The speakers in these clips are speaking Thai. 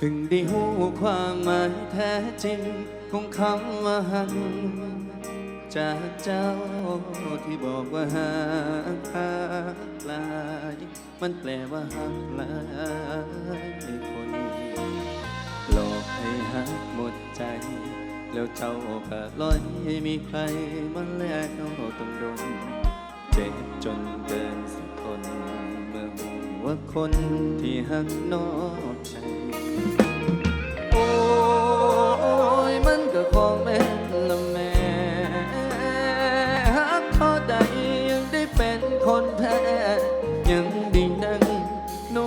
เพิ่งได้หูความหมายแท้จริงของคำว่าหักจากเจ้าที่บอกว่าหักหลาย มันแปลว่าหักหลายคนหลอกให้หักหมดใจ แล้วเจ้าก็ลอยให้มีใครมาแล้วต้องโดนเจ็บจนเกินสิทนเมื่อหูว่าคนที่หักนอกใจ โอ้ยมันก็คงเป็นละแม่หักเท่าใดยังได้เป็นคนแพ้ยังดีนังโน้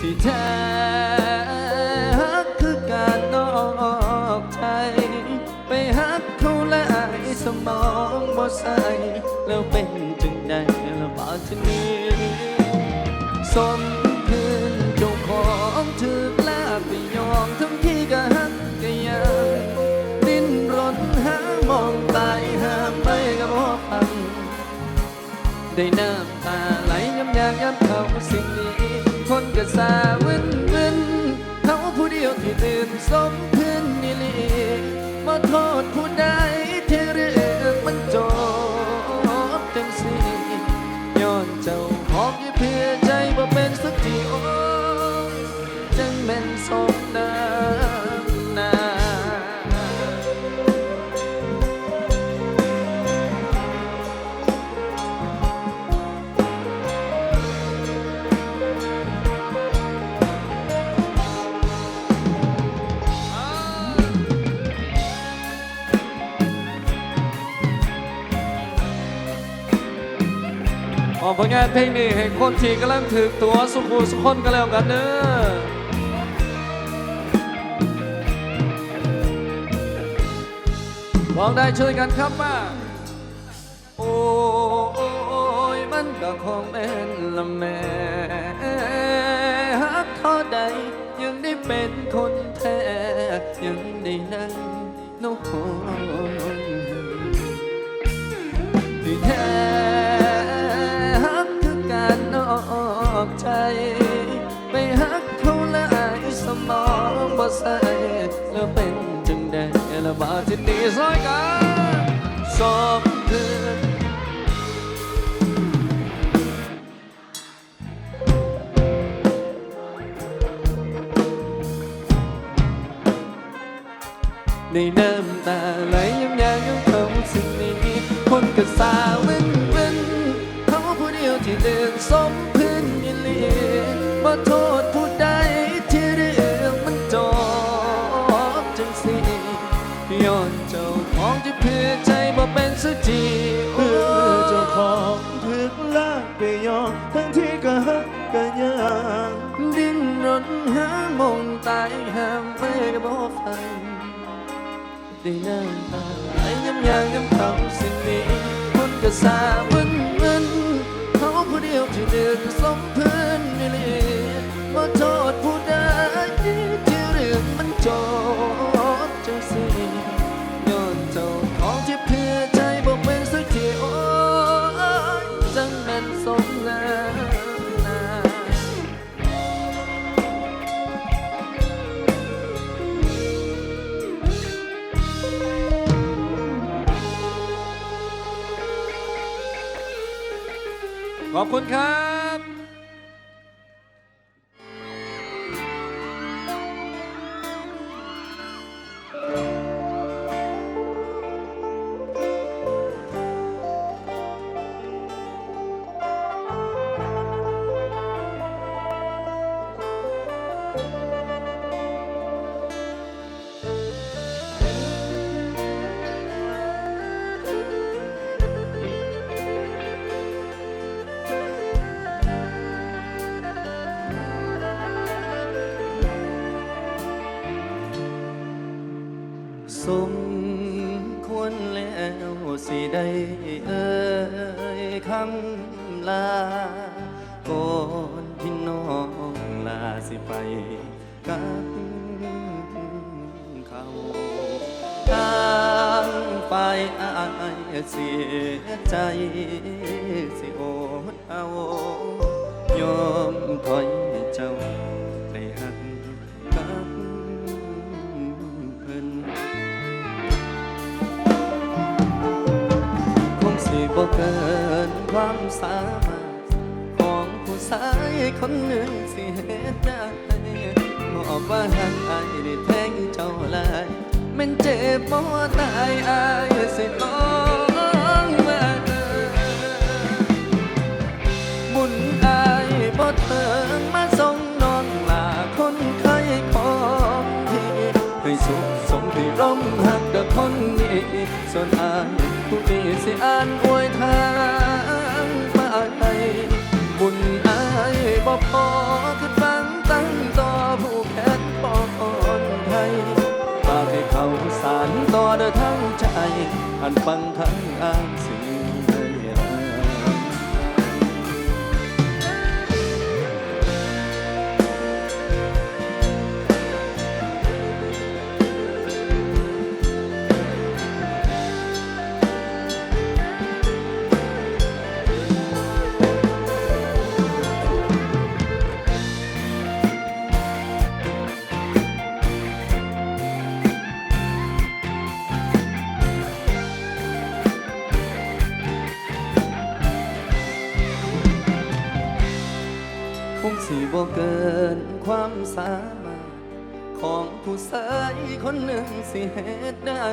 ที่แท้หักคือการนอกใจ ไปหักเขาและไอสมองบ่ใส่แล้วเป็นจึงได้ละบาดทีนี้ งตายห้ามไปก็บ่ฟัง ได้น้ำตาไหลย้ำยางย้ำเขาสิ่งนี้ คนก็สาวินวินเขาผู้เดียวที่ตื่นสมคืนนี่ลีมาโทษผู้ใด ออกผลงานเพลงนี้ให้คนที่กำลังถือตัวสุขุสุขคนก็แล้วกันเด้อลองได้ช่วยกันครับมาโอ้ยมันก็คงเป็นละแม่ฮักเท่าใดยังได้เป็นคนแท้ยังได้นั่งโน้น ไปฮักเขาและไอ้สมองบ่ใส่แล้วเป็นจังใดละบาดที่นี่ซอยกันสอบเพื่อนในน้ำตาไหลยังยางยังเขาสิ่งนี้คนก็สาวินวินเขาผู้เดียวที่เดินสมพื้นยินลีม โทษผู้ใดที่เรื่องมันจบจังสิย้อนเจ้าของที่เพื่อใจบ่เป็นสักทีโอ้เพื่อเจ้าของถึกลากไปยอมทั้งที่ก็หักก็ยังดิ้นรนหามองตายห้ามไม่ก็บ่ฟังได้น้ำตาไหลย้ำยางย้ำเขาสิ่งนี้คนก็สาวินวินเขาผู้เดียวที่เดินสมเพื้นนี่เลยมา โทษผู้ใดที่เรื่องมันจบจังสิย้อนเจ้าของที่เพื่อใจบอกเป็นสักทีโอ้ยจังแม่นสมแล้วนาขอบคุณครับ เอ่ยคำลาก่อนที่น้องลาสิไปกับเขาทางฝ่ายอายเสียใจสิโอดเอายอมถอย เกินความสามารถ ของผู้ชายคนหนึ่งสิเหตุได้บอกว่าหักอายได้แทงเจ้าลายมันเจ็บบ่ตายอายสิต้องมาบุญอายบ่เถิงมาส่งนองลาคนเคยของที่ให้สุขสมที่ร่มหักเด็กคนนี้ส่วนอายผู้นี้สิอ่าน ผ่านฟังทั้งอ่านสิ่ง สามารถของผู้ชายคนหนึ่งสิเหตุได้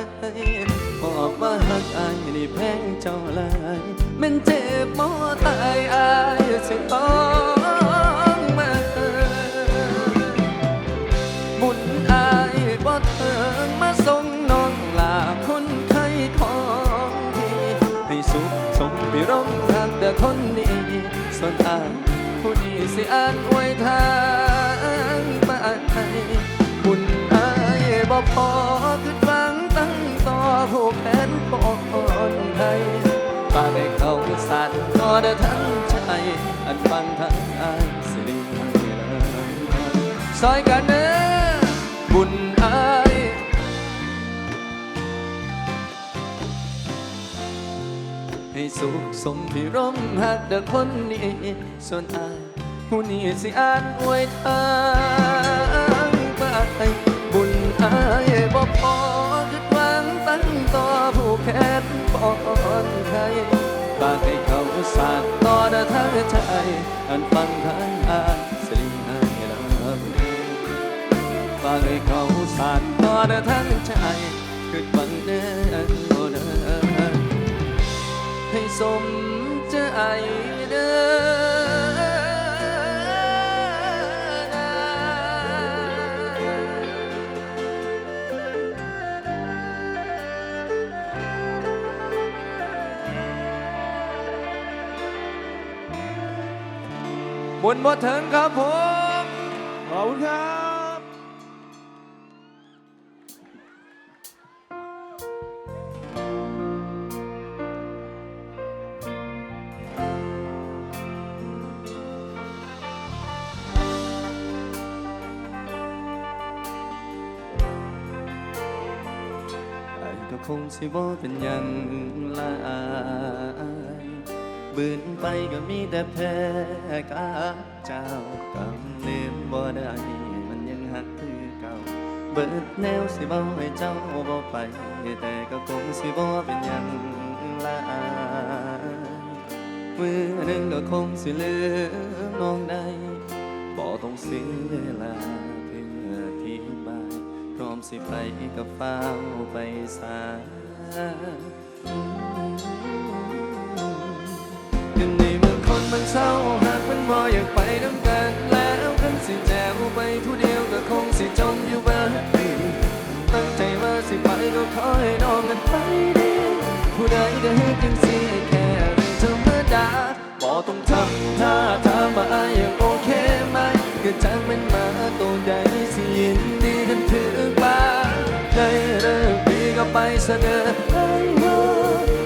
บอกว่าหักอายนี่แพงเจ้าลายมันเจ็บบ่ตายอายสิต้องมาบุญอายบ่เถิงมาส่งน้องลาคนไข้ของที่ให้สุขสมพิรมหักแต่คนนี้ส่วนอายผู้นี้สิอ่าน พอคือฟังตั้งต่อผู้แขนปอนไทยฝากให้เขาสั่นต่อเด้ทั้งใจอันฟังทั้งอายสิริซอยกันเด้อบุญอายให้สุขสมที่ร่มหักเด็กคนนี้ ส่วนอายผู้นี้สิอ่านอวยทางไป อนใครฝากให้เขาสานต่อเดินทางใจอันฟังทางอาสิริให้เราฝากให้เขาสานต่อเดินทางใจคือบังเดินโอเดินให้สมใจ บุญบ่ถึงครับผม ขอบคุณครับไอ้ก็คงสิบ่เป็นหยังหลา บืนไปก็มีแต่แพ้กาเจ้ากำเลืมบ่ได้มันยังหักคือเก่า เบิดแนวสิเบาให้เจ้าบ่ไป แต่ก็คงสิบ่เป็นยังลามือหนึ่งก็คงสิเลือน้องได้บ่ต้องเสียเวลาเพื่อที่บายพร้อมสิไปกับฟ้าไปสา กันในเมื่อคนมันเศร้าหากมันบ่อยากไปน้ำกันแล้วกันสิแจวไปผู้เดียวก็คงสิจมอยู่บ้านตั้งใจว่าสิไปก็ขอให้น้องกันไปดีผู้ใดก็ให้จังสิแค่เรื่องธรรมดาบ่ต้องทำถ้าถามว่าอายยังโอเคไหมก็จังเป็นมาตัวใดสิยินดีกันถือบ้างได้เลิกดีก็ไปเสนอให้ว่า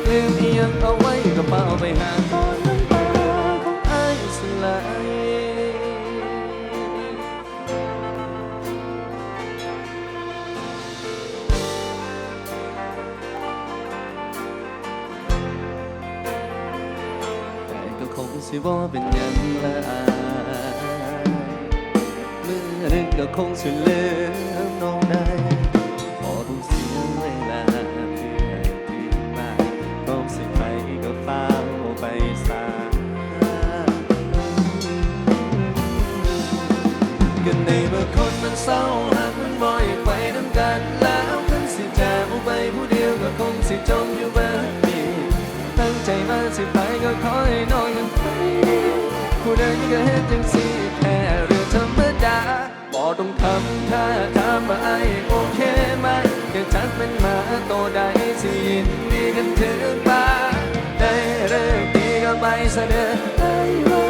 ลืมเอียงเอาไว้กระเป๋าไปหา สิบ่เป็นยังละอายเมื่อนึกก็คงสิลืมน้องได้พอต้เสียงเวลาเพื่อคืนมาน้องสิไปก็ฟ้าไปซากันในเมื่อคนมันเศร้าหักมันบ่อย ทำท่าถามว่าไอ้โอเคไหมแค่จัดเป็นหมาโตได้สิยินดีกันถึงบ้านได้เลิกดีก็ไปเสนอได้ว่า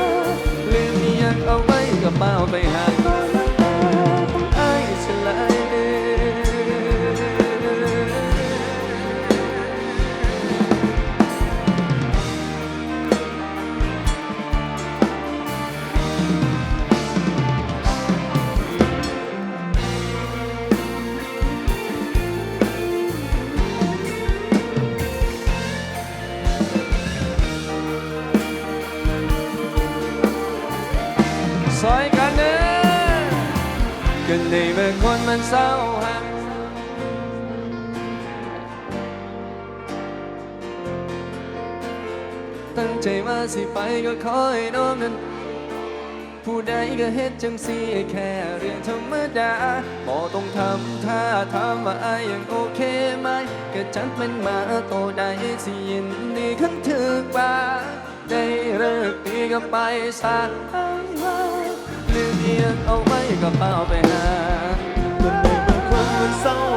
ลืมยังเอาไว้กระเป๋าไปหา ในเมื่อคนมันเศร้าหักตั้งใจมาสิไปก็ขอให้น้องนั้นผู้ใดก็เฮ็ดจังสิแค่เรื่องธรรมดาบ่ต้องทำท่าทางว่าอายยังโอเคไหมก็จัดเป็นมาโตได้สิยินดีขันถึกว่าได้เลิกดีก็ไปซะ ยงเอาไว้ก็เป้าไปหามันในเมื่อคนมันเศร้า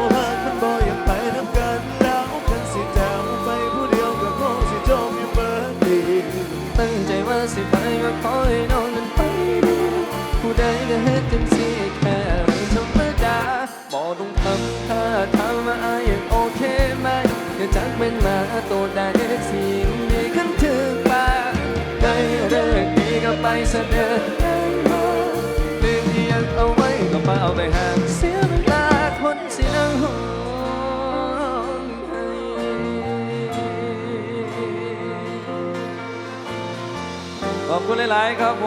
ขอบคุณหลาย ๆ ครับผ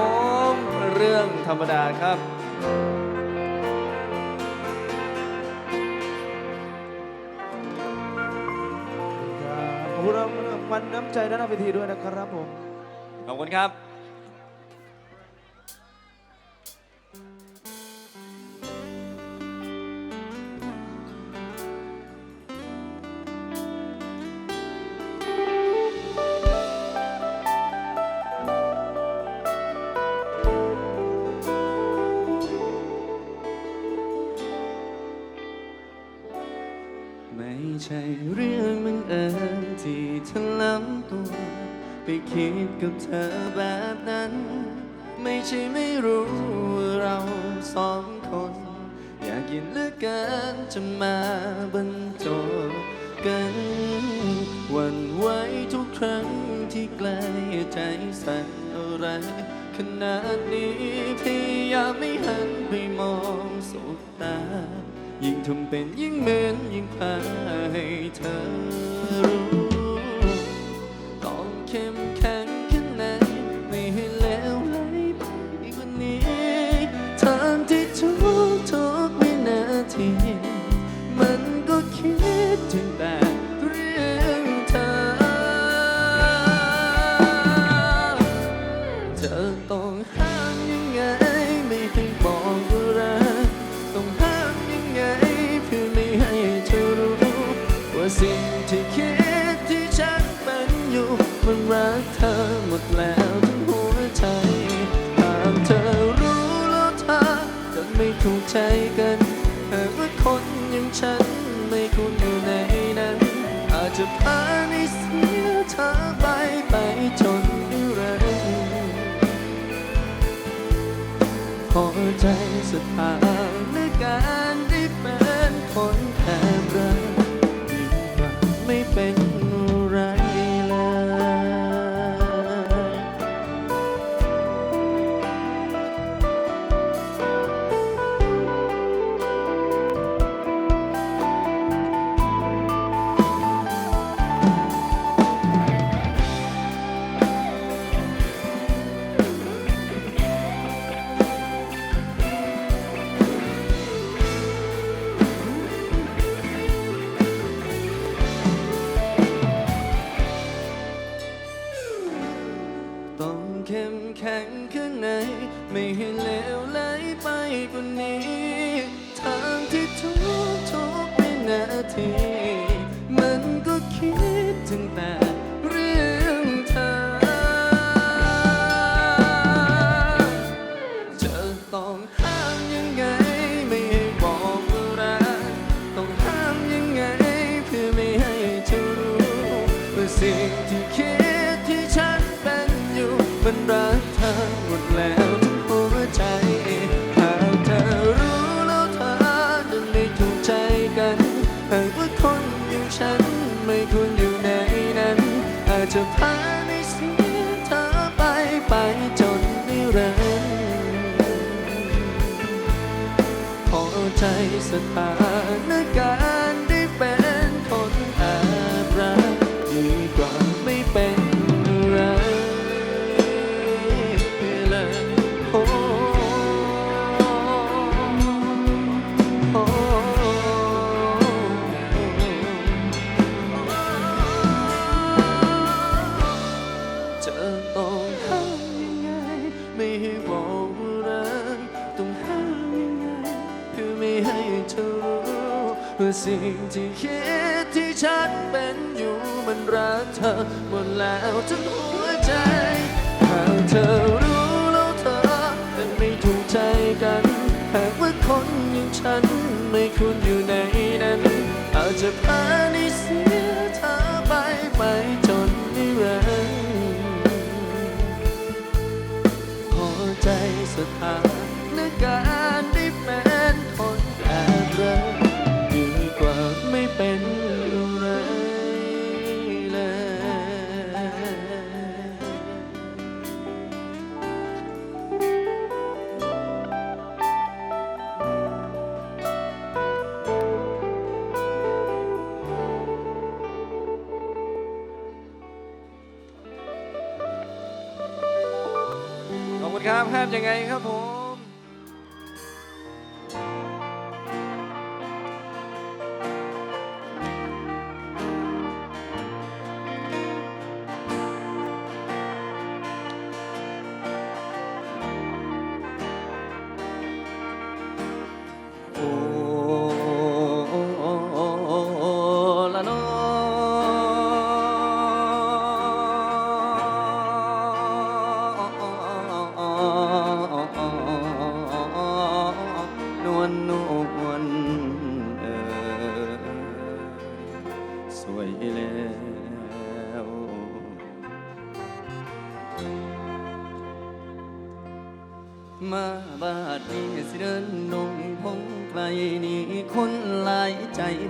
ม เรื่องธรรมดาครับ ขอบคุณรางวัลน้ำใจด้านหน้าเวทีด้วยนะครับผม ขอบคุณครับ คิดกับเธอแบบนั้น ไม่ใช่ไม่รู้เราสองคน อยากยินเหลือเกินจะมาบรรจบกันหวันไหว้ทุกครั้งที่ใกล้ใจสั่นอะไรขนาดนี้พยายามไม่หันไปมองสบตา ยิ่งทำเป็นยิ่งเหมือนยิ่งพาให้เธอรู้ ก็คิด ให้เลวไหลไปกว่านี้ สถานการณ์ สิ่งที่คิดที่ฉันเป็นอยู่มันรักเธอหมดแล้วทั้งหัวใจหากเธอรู้แล้วเธอเป็นไม่ถูกใจกันหากว่าคนอย่างฉันไม่ควรอยู่ในนั้นอาจจะพาใน คุณครับภามยังไงครับผม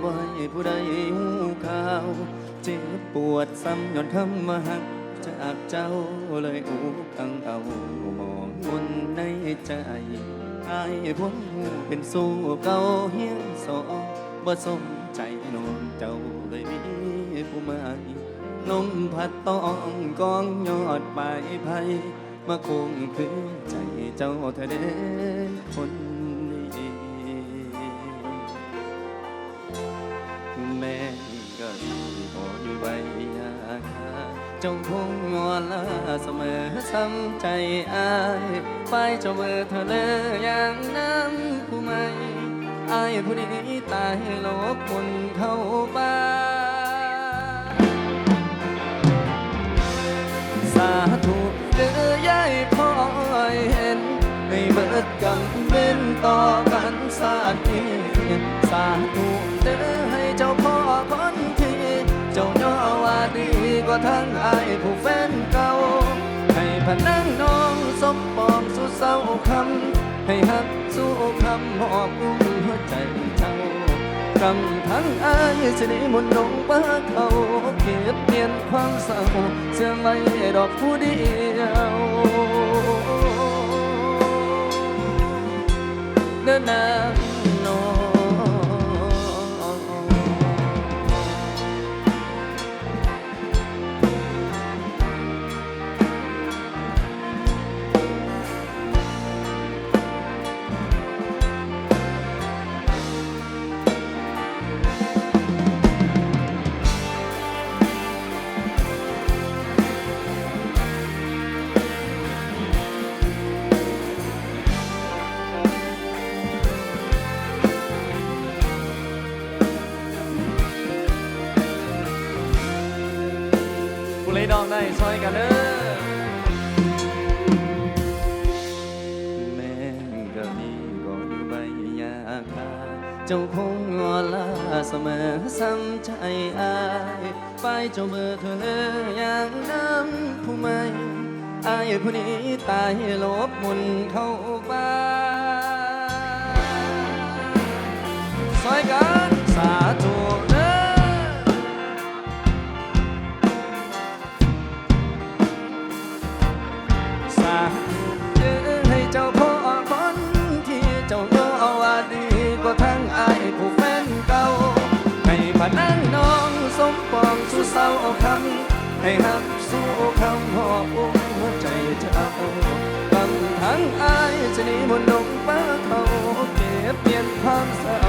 บ่ให้ผู้ใดหูข่าว เจ็บปวดซ้ำย้อนคำมาหักจากเจ้าเลยอุกอังเอามองมนในใจอายพ้นหูเป็นสู้เก่าเฮียงสองบ่สมใจนองเจ้าเลยมีผู้ใหม่ลมพัดต้องกองยอดปไผ่มาคงคืนใจเจ้าเธอเด้ จ้าคงงอนลาเสมอซ้ำใจอายไปเจ้าเบอร์เธอเลยอย่างน้ำผู้ไม่อายผู้นี้ตายโลกคนเข้าบ้านสาธุเด้อยายพ่อยเห็นให้เบิดกำเป็นต่อกันสาธีสาธุ ว่าทั้งอายผู้แฟนเก่า ให้พนังน้องสมปองสู่เศร้าคำ ให้หักสู้คำหอบอุ้มหัวใจเจ้ากำทั้งอายสิได้มนต์ลงปาเขาเก็บเปลี่ยนความเศร้าเสื่อมไว้ดอกผู้เดียวเดินนา ซอยกันเด้อแม่ก็มีก่อนใบยาคาเจ้าคงงอลาเสมอซ้ำใจอายไปเจ้าเบอร์เธอเลยอย่างน้ำผู้ไม่อายผู้นี้ตายลบมุนเข้าบ้านซอยกัน คำให้หักสู้คำหอบอุ้มหัวใจเจ้าบางทั้งอายจะหนีมนต์ดงป้าเขาเก็บเปลี่ยนความเศร้า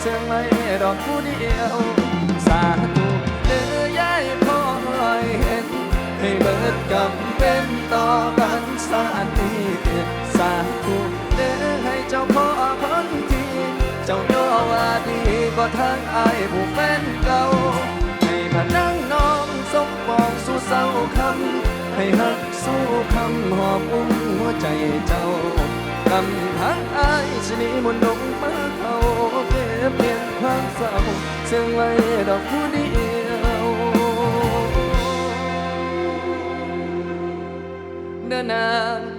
เสียงไม่ดอกผู้เดียว สาธุเด้อยายพ่อให้เห็น ให้เบิดกำเป็นต่อกันสานีสาธุเด้อให้เจ้าพ่อพ้นที เจ้าโยว่าดีก็ทางอายผู้แฟนเก่า ให้หักสู้คำหอบอุ้มหัวใจเจ้ากำทั้งอายชนีมนต์ดงมาเขาเก็บเพียงความเศร้าเสื่องไว้ดอกผู้เดียวเดินนา